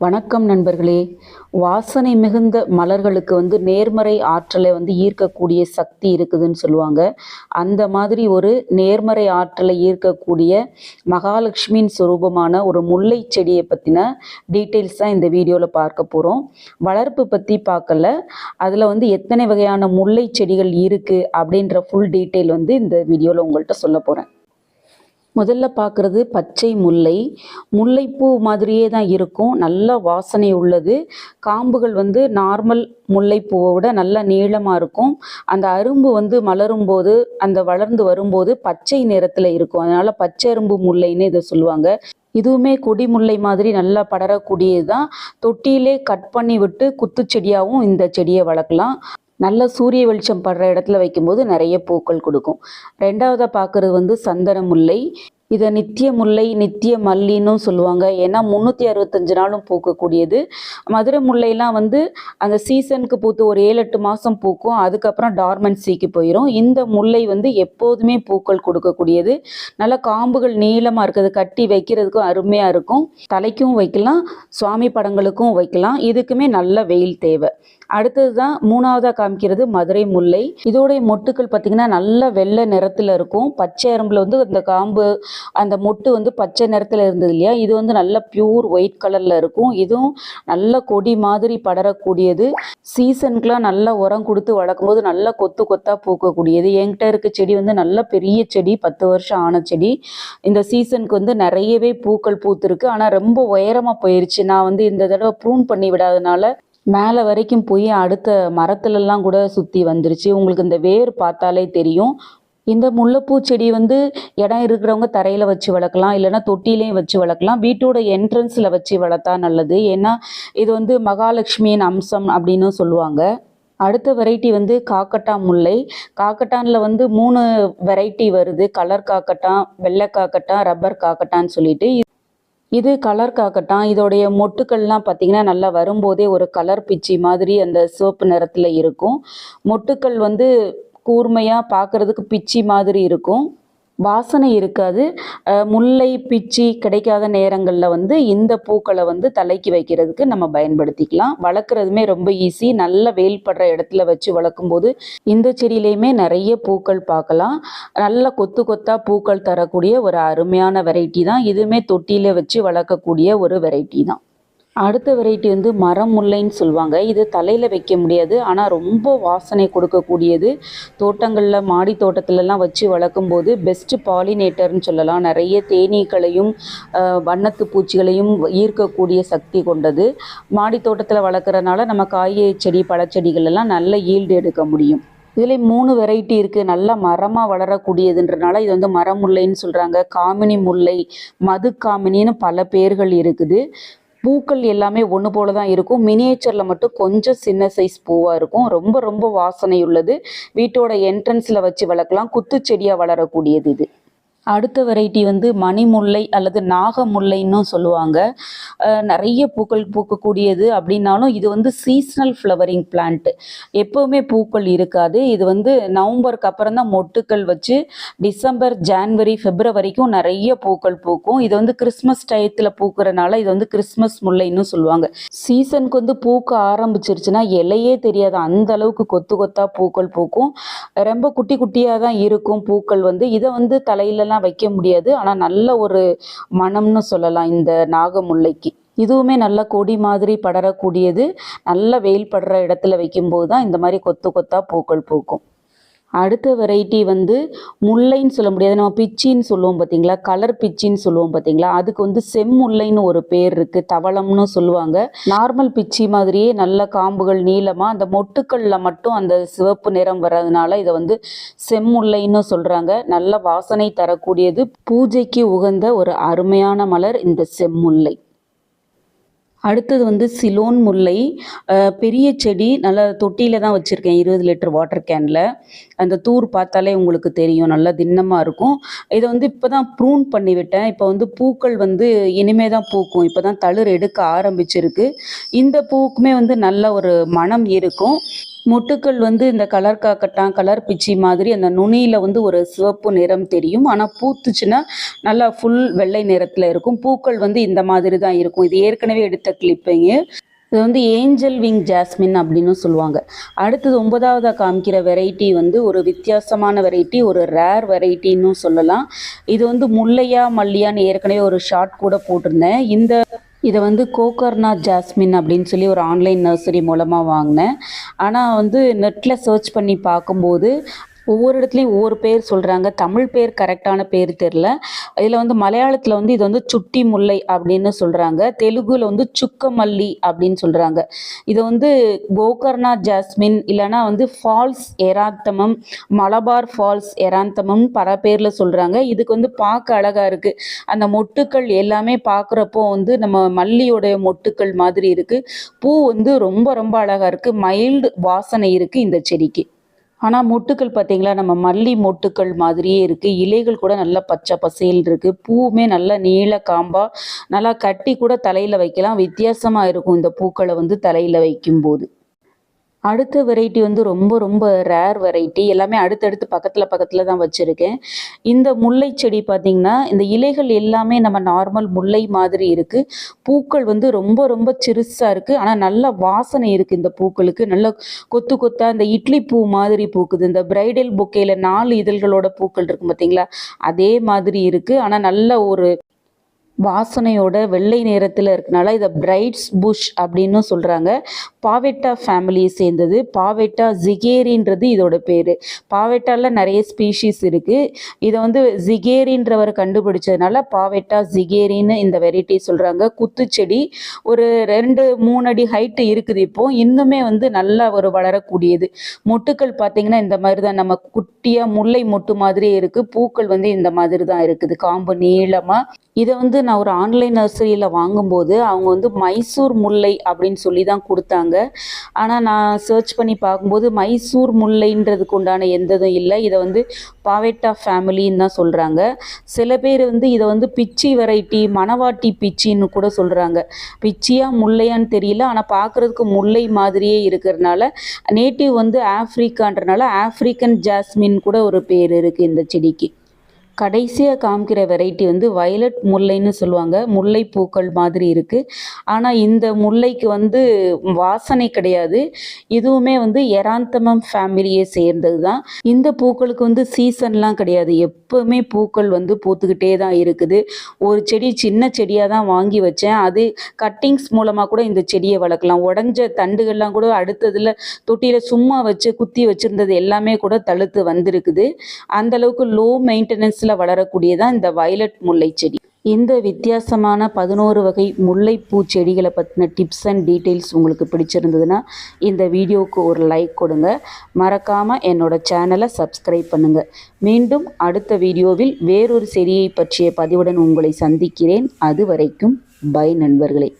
வணக்கம் நண்பர்களே. வாசனை மிகுந்த மலர்களுக்கு வந்து நேர்மறை ஆற்றலை வந்து ஈர்க்கக்கூடிய சக்தி இருக்குதுன்னு சொல்லுவாங்க. அந்த மாதிரி ஒரு நேர்மறை ஆற்றலை ஈர்க்கக்கூடிய மகாலட்சுமியின் சுரூபமான ஒரு முல்லை செடியை பற்றின டீட்டெயில்ஸ் தான் இந்த வீடியோவில் பார்க்க போகிறோம் வளர்ப்பு பற்றி பார்க்கல. அதில் வந்து எத்தனை வகையான முல்லை செடிகள் இருக்குது அப்படின்ற ஃபுல் டீட்டெயில் வந்து இந்த வீடியோவில் உங்கள்கிட்ட சொல்ல போகிறேன் முதல்ல பார்க்குறது பச்சை முல்லை. முல்லைப்பூ மாதிரியே தான் இருக்கும். நல்ல வாசனை உள்ளது. காம்புகள் வந்து நார்மல் முல்லைப்பூவை விட நல்ல நீளமாக இருக்கும். அந்த அரும்பு வந்து மலரும் போது அந்த வளர்ந்து வரும்போது பச்சை நிறத்தில் இருக்கும். அதனால் பச்சை அரும்பு முல்லைன்னு இதை சொல்லுவாங்க. இதுவுமே கொடி முல்லை மாதிரி நல்லா படரக்கூடியது தான் தொட்டியிலே கட் பண்ணி விட்டு குத்துச்செடியாகவும் இந்த செடியை வளர்க்கலாம். நல்ல சூரிய வெளிச்சம் படுற இடத்துல வைக்கும்போது நிறைய பூக்கள் கொடுக்கும். ரெண்டாவதாக பார்க்குறது வந்து சந்தன முல்லை இதை நித்திய முல்லை நித்திய மல்லின்னும் சொல்லுவாங்க. ஏன்னா முந்நூற்றி அறுபத்தஞ்சு நாளும் பூக்கக்கூடியது. மதுரை முல்லைலாம் வந்து அந்த சீசனுக்கு பூத்து ஒரு ஏழு எட்டு மாதம் பூக்கும். அதுக்கப்புறம் டார்மன்சிக்கு போயிடும் இந்த முல்லை வந்து எப்போதுமே பூக்கள் கொடுக்கக்கூடியது. நல்ல காம்புகள் நீளமாக இருக்குது. கட்டி வைக்கிறதுக்கும் அருமையாக இருக்கும். தலைக்கும் வைக்கலாம். சுவாமி படங்களுக்கும் வைக்கலாம். இதுக்குமே நல்ல வெயில் தேவை. அடுத்தது தான் மூணாவதாக காமிக்கிறது மதுரை முல்லை. இதோடைய மொட்டுக்கள் பார்த்திங்கன்னா நல்ல வெள்ளை நிறத்தில் இருக்கும். பச்சை எறும்பில் வந்து அந்த காம்பு அந்த மொட்டு வந்து பச்சை நிறத்தில் இருந்தது இல்லையா? இது வந்து நல்ல பியூர் ஒயிட் கலரில் இருக்கும். இதுவும் நல்ல கொடி மாதிரி படரக்கூடியது. சீசனுக்குலாம் நல்ல உரம் கொடுத்து வளர்க்கும்போது நல்லா கொத்து கொத்தாக பூக்கக்கூடியது. என்கிட்ட இருக்க செடி வந்து நல்ல பெரிய செடி பத்து வருஷம் ஆன செடி. இந்த சீசனுக்கு வந்து நிறையவே பூக்கள் பூத்துருக்கு. ஆனால் ரொம்ப உயரமாக போயிருச்சு. நான் வந்து இந்த தடவை ப்ரூன் பண்ணி விடாதனால மேலே வரைக்கும் போய் அடுத்த மரத்துலலாம் கூட சுற்றி வந்துருச்சு. உங்களுக்கு இந்த வேர் பார்த்தாலே தெரியும். இந்த முல்லைப்பூ செடி வந்து இடம் இருக்கிறவங்க தரையில் வச்சு வளர்க்கலாம் இல்லைன்னா தொட்டிலையும் வச்சு வளர்க்கலாம். வீட்டோட என்ட்ரன்ஸில் வச்சு வளர்த்தா நல்லது. ஏன்னா இது வந்து மகாலட்சுமியின் அம்சம் அப்படின்னு சொல்லுவாங்க. அடுத்த வெரைட்டி வந்து காக்கட்டா முல்லை. காக்கட்டானில் வந்து மூணு வெரைட்டி வருது. கலர் காக்கட்டான் வெள்ளை காக்கட்டான் ரப்பர் காக்கட்டான்னு சொல்லிட்டு. இது கலர் காக்கட்டான் இதோடைய மொட்டுக்கள்லாம் பார்த்திங்கன்னா நல்லா வரும்போதே ஒரு கலர் பிச்சி மாதிரி அந்த சிவப்பு நிறத்தில் இருக்கும். மொட்டுக்கள் வந்து கூர்மையாக பார்க்குறதுக்கு பிச்சி மாதிரி இருக்கும். வாசனை இருக்காது. முல்லை பிச்சி கிடைக்காத நேரங்களில் வந்து இந்த பூக்களை வந்து தலைக்கு வைக்கிறதுக்கு நம்ம பயன்படுத்திக்கலாம். வளர்க்குறதுமே ரொம்ப ஈஸி நல்ல வெயில் படுற இடத்துல வச்சு வளர்க்கும்போது இந்த செடியிலையுமே நிறைய பூக்கள் பார்க்கலாம். நல்ல கொத்து கொத்தாக பூக்கள் தரக்கூடிய ஒரு அருமையான வெரைட்டி தான். இதுவுமே தொட்டியில் வச்சு வளர்க்கக்கூடிய ஒரு வெரைட்டி தான். அடுத்த வெரைட்டி வந்து மரம் முல்லைன்னு சொல்லுவாங்க. இது தலையில் வைக்க முடியாது. ஆனால் ரொம்ப வாசனை கொடுக்கக்கூடியது. தோட்டங்களில் மாடி தோட்டத்துலலாம் வச்சு வளர்க்கும்போது பெஸ்ட்டு பாலினேட்டர்னு சொல்லலாம். நிறைய தேனீக்களையும் வண்ணத்து பூச்சிகளையும் ஈர்க்கக்கூடிய சக்தி கொண்டது. மாடி தோட்டத்தில் வளர்க்குறனால நம்ம காய் செடி பழச்செடிகள் எல்லாம் நல்ல ஈல்டு எடுக்க முடியும். இதில் மூணு வெரைட்டி இருக்குது நல்லா மரமாக வளரக்கூடியதுன்றனால இது வந்து மரம் முல்லைன்னு சொல்கிறாங்க காமினி முல்லை மது காமினின்னு பல பேர்கள் இருக்குது. பூக்கள் எல்லாமே ஒன்று போல தான் இருக்கும் மினியேச்சரில் மட்டும் கொஞ்சம் சின்ன சைஸ் பூவாக இருக்கும். ரொம்ப ரொம்ப வாசனை உள்ளது வீட்டோட என்ட்ரன்ஸில் வச்சு வளர்க்கலாம். குத்துச்செடியாக வளரக்கூடியது இது. அடுத்த வெரைட்டி வந்து மணிமுல்லை அல்லது நாகமுல்லைன்னு சொல்லுவாங்க. நிறைய பூக்கள் பூக்கக்கூடியது அப்படின்னாலும் இது வந்து சீஸ்னல் ஃப்ளவரிங் பிளான்ட் எப்போவுமே பூக்கள் இருக்காது. இது வந்து நவம்பருக்கு அப்புறம் தான் மொட்டுக்கள் வச்சு டிசம்பர் ஜான்வரி பிப்ரவரிக்கும் நிறைய பூக்கள் பூக்கும். இது வந்து கிறிஸ்மஸ் டயத்தில் பூக்கிறனால இது வந்து கிறிஸ்மஸ் முல்லைன்னு சொல்லுவாங்க. சீசனுக்கு வந்து பூக்க ஆரம்பிச்சிருச்சுன்னா இலையே தெரியாது. அந்த அளவுக்கு கொத்து கொத்தாக பூக்கள் பூக்கும். ரொம்ப குட்டி குட்டியாக தான் இருக்கும் பூக்கள் வந்து. இதை வந்து தலையிலலாம் வைக்க முடியாது. ஆனால் நல்ல ஒரு மணம்னு சொல்லலாம் இந்த நாகமுல்லைக்கு. இதுவுமே நல்ல கொடி மாதிரி படரக்கூடியது. நல்ல வெயில் படுற இடத்துல வைக்கும்போது தான் இந்த மாதிரி கொத்து கொத்தா பூக்கள் பூக்கும். அடுத்த வெரைட்டி வந்து முல்லைன்னு சொல்ல முடியாது. நம்ம பிச்சின்னு சொல்லுவோம் பார்த்தீங்களா கலர் பிச்சின்னு சொல்லுவோம் பார்த்தீங்களா அதுக்கு வந்து செம்முல்லைன்னு ஒரு பேர் இருக்குது தவளம்னு சொல்லுவாங்க. நார்மல் பிச்சி மாதிரியே நல்ல காம்புகள் நீளமாக அந்த மொட்டுக்களில் மட்டும் அந்த சிவப்பு நிறம் வர்றதுனால இதை வந்து செம்முல்லைன்னு சொல்கிறாங்க நல்ல வாசனை தரக்கூடியது. பூஜைக்கு உகந்த ஒரு அருமையான மலர் இந்த செம்முல்லை அடுத்தது வந்து சிலோன் முல்லை பெரிய செடி நல்லா தொட்டியில் தான் வச்சுருக்கேன் இருபது லிட்டர் வாட்டர் கேனில். அந்த தூர் பார்த்தாலே உங்களுக்கு தெரியும் நல்லா திண்ணமாக இருக்கும். இதை வந்து இப்போ தான் ப்ரூன் பண்ணிவிட்டேன் இப்போ வந்து பூக்கள் வந்து இனிமே தான் பூக்கும். இப்போ தான் தளிர் எடுக்க ஆரம்பிச்சிருக்கு. இந்த பூவுக்குமே வந்து நல்ல ஒரு மனம் இருக்கும். மொட்டுக்கள் வந்து இந்த கலர் காக்கட்டான் கலர் பிச்சி மாதிரி அந்த நுனியில் வந்து ஒரு சிவப்பு நிறம் தெரியும். ஆனால் பூத்துச்சுன்னா நல்லா ஃபுல் வெள்ளை நிறத்தில் இருக்கும். பூக்கள் வந்து இந்த மாதிரி தான் இருக்கும். இது ஏற்கனவே எடுத்த கிளிப்பிங்க இது வந்து ஏஞ்சல் விங் ஜாஸ்மின் அப்படின்னு சொல்லுவாங்க. அடுத்தது ஒன்பதாவதாக காமிக்கிற வெரைட்டி வந்து ஒரு வித்தியாசமான வெரைட்டி ஒரு ரேர் வெரைட்டின்னு சொல்லலாம். இது வந்து முல்லையா மல்லியான்னு ஏற்கனவே ஒரு ஷார்ட் கூட போட்டிருந்தேன். இந்த இதை வந்து கோகர்னா ஜாஸ்மின் அப்படின்னு சொல்லி ஒரு ஆன்லைன் நர்சரி மூலமாக வாங்கினேன். ஆனால் வந்து நெட்டில் சர்ச் பண்ணி பார்க்கும்போது ஒவ்வொரு இடத்துலையும் ஒவ்வொரு பேர் சொல்கிறாங்க தமிழ் பேர் கரெக்டான பேர் தெரில இதில் வந்து மலையாளத்தில் வந்து இது வந்து சுட்டி முல்லை அப்படின்னு சொல்கிறாங்க தெலுங்குல வந்து சுக்கமல்லி அப்படின்னு சொல்கிறாங்க இதை வந்து கோகர்ணா ஜாஸ்மின் இல்லைன்னா வந்து ஃபால்ஸ் எராந்தமம் மலபார் ஃபால்ஸ் எராந்தமம் பல பேரில் சொல்கிறாங்க இதுக்கு வந்து பார்க்க அழகாக இருக்குது அந்த மொட்டுக்கள் எல்லாமே பார்க்குறப்போ வந்து நம்ம மல்லியோடைய மொட்டுக்கள் மாதிரி இருக்குது பூ வந்து ரொம்ப ரொம்ப அழகாக இருக்குது மைல்டு வாசனை இருக்குது இந்த செடிக்கு. ஆனால் மொட்டுக்கள் பார்த்தீங்களா நம்ம மல்லி மொட்டுக்கள் மாதிரியே இருக்குது இலைகள் கூட நல்லா பச்சை பசேல் இருக்குது பூவுமே நல்லா நீள காம்பா நல்லா கட்டி கூட தலையில் வைக்கலாம். வித்தியாசமாக இருக்கும் இந்த பூக்களை வந்து தலையில் வைக்கும்போது. அடுத்த வெரைட்டி வந்து ரொம்ப ரொம்ப ரேர் வெரைட்டி எல்லாமே அடுத்தடுத்து பக்கத்தில் பக்கத்தில் தான் வச்சுருக்கேன். இந்த முல்லை செடி பார்த்திங்கன்னா இந்த இலைகள் எல்லாமே நம்ம நார்மல் முல்லை மாதிரி இருக்குது பூக்கள் வந்து ரொம்ப ரொம்ப சிறுசாக இருக்குது ஆனால் நல்ல வாசனை இருக்குது இந்த பூக்களுக்கு. நல்ல கொத்து கொத்தாக இந்த இட்லி பூ மாதிரி பூக்குது. இந்த பிரைடல் பொக்கையில் நாலு இதழ்களோட பூக்கள் இருக்கும் பார்த்தீங்களா அதே மாதிரி இருக்குது ஆனால் நல்ல ஒரு வாசனையோட வெள்ளை நிறத்தில் இருக்கனால இதை பிரைட்ஸ் புஷ் அப்படின்னு சொல்கிறாங்க பாவெட்டா ஃபேமிலியை சேர்ந்தது. பாவெட்டா ஜிகேரின்றது இதோட பேர். பாவெட்டாவில் நிறைய ஸ்பீஷீஸ் இருக்குது இதை வந்து ஜிகேரின்றவர் கண்டுபிடிச்சதுனால பாவெட்டா ஜிகேரின்னு இந்த வெரைட்டி சொல்கிறாங்க குத்துச்செடி ஒரு ரெண்டு மூணு அடி ஹைட்டு இருக்குது இப்போ. இன்னுமே வந்து நல்லா ஒரு வளரக்கூடியது. மொட்டுக்கள் பார்த்திங்கன்னா இந்த மாதிரி தான் நம்ம குட்டியாக முல்லை மொட்டு மாதிரியே இருக்குது பூக்கள் வந்து இந்த மாதிரி தான் இருக்குது. காம்பு நீளமாக இதை வந்து நான் ஒரு ஆன்லைன் நர்சரியில் வாங்கும்போது அவங்க வந்து மைசூர் முல்லை அப்படின்னு சொல்லி தான் கொடுத்தாங்க. ஆனால் நான் சர்ச் பண்ணி பார்க்கும்போது மைசூர் முல்லைன்றதுக்கு உண்டான எந்த இதுவும் இல்லை. இதை வந்து பாவேட்டா ஃபேமிலின்னு தான் சொல்கிறாங்க சில பேர் வந்து இதை வந்து பிச்சி வெரைட்டி மணவாட்டி பிச்சின்னு கூட சொல்கிறாங்க பிச்சியா முல்லையான்னு தெரியல. ஆனால் பார்க்குறதுக்கு முல்லை மாதிரியே இருக்கிறதுனால நேட்டிவ் வந்து ஆஃப்ரிக்கான்றனால ஆஃப்ரிக்கன் ஜாஸ்மின் கூட ஒரு பேர் இருக்குது இந்த செடிக்கு. கடைசியாக காமிக்கிற வெரைட்டி வந்து வயலட் முல்லைன்னு சொல்லுவாங்க. முல்லை பூக்கள் மாதிரி இருக்குது ஆனால் இந்த முல்லைக்கு வந்து வாசனை கிடையாது. இதுவுமே வந்து எராந்தமம் ஃபேமிலியை சேர்ந்தது தான் இந்த பூக்களுக்கு வந்து சீசன்லாம் கிடையாது. எப்போவுமே பூக்கள் வந்து பூத்துக்கிட்டே தான் இருக்குது. ஒரு செடி சின்ன செடியாக தான் வாங்கி வச்சேன். அது கட்டிங்ஸ் மூலமாக கூட இந்த செடியை வளர்க்கலாம். உடஞ்ச தண்டுகள்லாம் கூட அடுத்ததில் தொட்டியில் சும்மா வச்சு குத்தி வச்சுருந்தது எல்லாமே கூட தழுத்து வந்திருக்குது. அந்தளவுக்கு லோ மெயின்டெனன்ஸ் மெயின்டெனன்ஸில் வளரக்கூடியதான் இந்த வயலட் முல்லை செடி. இந்த வித்தியாசமான பதினோரு வகை முல்லைப்பூ செடிகளை பற்றின டிப்ஸ் அண்ட் டீட்டெயில்ஸ் உங்களுக்கு பிடிச்சிருந்ததுன்னா இந்த வீடியோவுக்கு ஒரு லைக் கொடுங்க. மறக்காமல் என்னோட சேனலை சப்ஸ்கிரைப் பண்ணுங்கள் மீண்டும் அடுத்த வீடியோவில் வேறொரு செடியை பற்றிய பதிவுடன் உங்களை சந்திக்கிறேன். அது வரைக்கும் பை நண்பர்களே.